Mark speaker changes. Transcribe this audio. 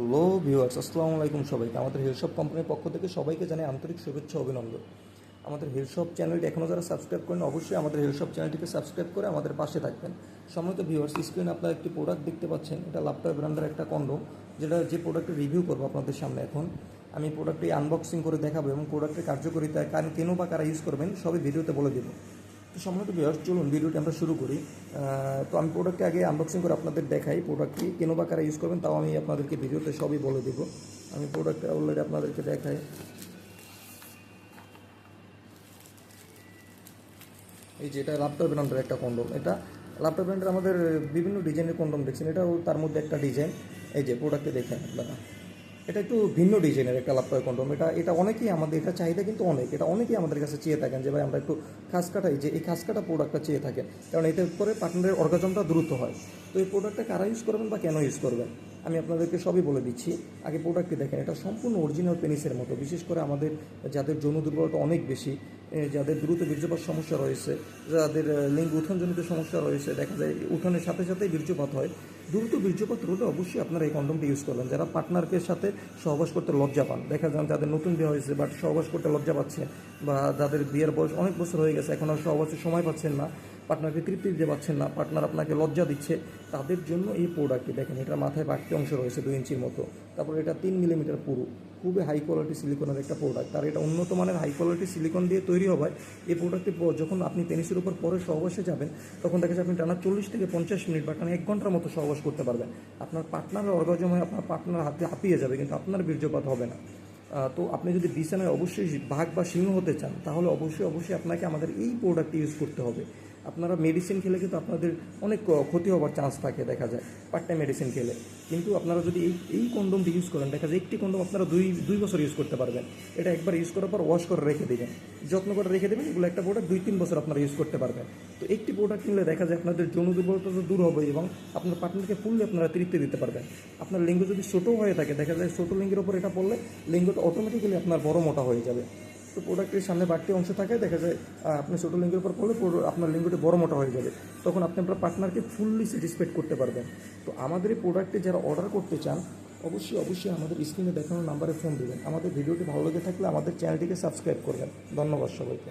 Speaker 1: Hello viewers, আসসালামু আলাইকুম সবাইকে। আমাদের হেলশপ কোম্পানির পক্ষ থেকে সবাইকে জানাই আন্তরিক শুভেচ্ছা, অভিনন্দন। আমাদের হেলশপ চ্যানেলটি এখনও যারা সাবস্ক্রাইব করেন অবশ্যই আমাদের হেলশপ চ্যানেলটিকে সাবস্ক্রাইব করে আমাদের পাশে থাকবেন। সম্মানিত ভিউয়ার্স স্ক্রিনে আপনারা একটি প্রোডাক্ট দেখতে পাচ্ছেন। এটা লাপটপ ব্র্যান্ডের একটা কন্ডোম যেটা যে প্রোডাক্টের রিভিউ করব আপনাদের সামনে এখন। আমি প্রোডাক্টটি আনবক্সিং করে দেখাবো এবং প্রোডাক্টের কার্যকারিতা কারণ কেন বা কারা ইউজ করবেন, সবই ভিডিওতে বলে দেবো। তো সম্মানিত ভিউয়ার্স চলুন ভিডিওটি আমরা শুরু করি। তো আমি প্রোডাক্টটি আগে আনবক্সিং করে আপনাদের দেখাই। প্রোডাক্টটি কেন বা কারা ইউজ করবেন, তাও আমি আপনাদেরকে ভিডিওতে সবই বলে দেবো। আমি প্রোডাক্টটা অলরেডি আপনাদেরকে দেখাই। এই যে এটা ল্যাপটপ ব্র্যান্ডের একটা কন্ডম এটা ল্যাপটপ ব্র্যান্ডের আমাদের বিভিন্ন ডিজাইনের কন্ডম দেখছেন। এটাও তার মধ্যে একটা ডিজাইন এই যে প্রোডাক্টে দেখেন আপনারা। এটা একটু ভিন্ন ডিজাইনের একটা ল্যাপটপ কন্ডম। এটা এটা অনেকেই আমাদের এটা চাহিদা কিন্তু অনেক। এটা অনেকেই আমাদের কাছে চেয়ে থাকেন যে, ভাই, আমরা একটু খাস কাটাই। যে, এই খাস কাটা প্রোডাক্টটা চেয়ে থাকেন। কারণ এতে করে পার্টনারের অর্গাজমটা দ্রুত হয়। তো এই প্রোডাক্টটা কারা ইউজ করবেন বা কেন ইউজ করবেন? আমি আপনাদেরকে সবই বলে দিচ্ছি। আগে প্রোডাক্টটি দেখেন। এটা সম্পূর্ণ অরিজিনাল পেনিসের মতো। বিশেষ করে আমাদের যাদের যৌন দুর্বলতা অনেক বেশি যাদের দ্রুত বীর্যপাত সমস্যা রয়েছে, যাদের লিঙ্গ উঠনজনিত সমস্যা রয়েছে, দেখা যায় উঠনের সাথে সাথে বীর্যপাত হয়। দ্রুত বীর্যপাত রোধে অবশ্যই আপনারা এই কন্ডমটি ইউজ করবেন। যারা পার্টনারকে সাথে সহবাস করতে লজ্জা পান, দেখা যান যাদের নতুন বিয়ে হয়েছে বাট সহবাস করতে লজ্জা পাচ্ছে বা যাদের বিয়ের বয়স অনেক বছর হয়ে গেছে, এখন আর সহবাসের সময় পাচ্ছেন না, পার্টনারকে তৃপ্তি দিতে পারছেন না, পার্টনার আপনাকে লজ্জা দিচ্ছে, তাদের জন্য এই প্রোডাক্টটি দেখেন, এটার মাথায় বাড়তি অংশ রয়েছে দুই ইঞ্চির মতো। তারপর এটা তিন মিলিমিটার পুরু। খুবই হাই কোয়ালিটি সিলিকনের একটা প্রোডাক্ট আর এটা উন্নত মানের হাই কোয়ালিটি সিলিকন দিয়ে তৈরি হওয়ায় এই প্রোডাক্টটি যখন আপনি পেনিসের উপর পরে সহবাসে যাবেন, তখন দেখা আপনি টানা চল্লিশ থেকে পঞ্চাশ মিনিট বা টানা এক ঘণ্টার মতো সহবাস করতে পারবেন। আপনার পার্টনারের অর্গাজম হয়ে আপনার পার্টনার হাতে হাঁপিয়ে যাবে, কিন্তু আপনার বীর্যপাত হবে না। তো আপনি যদি বিছানায় অবশ্যই ভাগ বা সিংহ হতে চান, তাহলে অবশ্যই অবশ্যই আপনাকে আমাদের এই প্রোডাক্টটি ইউজ করতে হবে। আপনারা মেডিসিন খেলে কিন্তু আপনাদের অনেক ক্ষতি হওয়ার চান্স থাকে, দেখা যায় পার্ট টাইম মেডিসিন খেলে। কিন্তু আপনারা যদি এই এই কন্ডমটি ইউজ করেন, দেখা যায় একটি কন্ডম আপনারা দুই দুই বছর ইউজ করতে পারবেন। এটা একবার ইউজ করার পর ওয়াশ করে রেখে দেবেন। যত্ন করে রেখে দেবেন, এগুলো একটা প্রোডাক্ট দুই, তিন বছর আপনারা ইউজ করতে পারবেন। তো একটি প্রোডাক্ট কিনলে দেখা যায় আপনাদের যৌন দুর্বলতা তো দূর হবে এবং আপনার পার্টনারকে ফুললি আপনারা তৃপ্তি দিতে পারবেন। আপনার লিঙ্গ যদি ছোটো হয়ে থাকে, দেখা যায় ছোটো লিঙ্গের ওপর এটা পড়লে লিঙ্গটা অটোমেটিক্যালি আপনার বড় মোটা হয়ে যাবে। তো প্রোডাক্টের সামনে বাড়তি অংশ থাকে, দেখা যায় আপনি ছোটো লিঙ্গের উপর পড়লে আপনার লিঙ্গটি বড় মোটা হয়ে যাবে। তখন আপনি আপনার পার্টনারকে ফুললি স্যাটিসফাইড করতে পারবেন। তো আমাদের এই প্রোডাক্টে যারা অর্ডার করতে চান, অবশ্যই অবশ্যই আমাদের স্ক্রিনে দেখানোর নাম্বারে ফোন দেবেন। আমাদের ভিডিওটি ভালো লেগে থাকলে আমাদের চ্যানেলটিকে সাবস্ক্রাইব করবেন। ধন্যবাদ সবাইকে।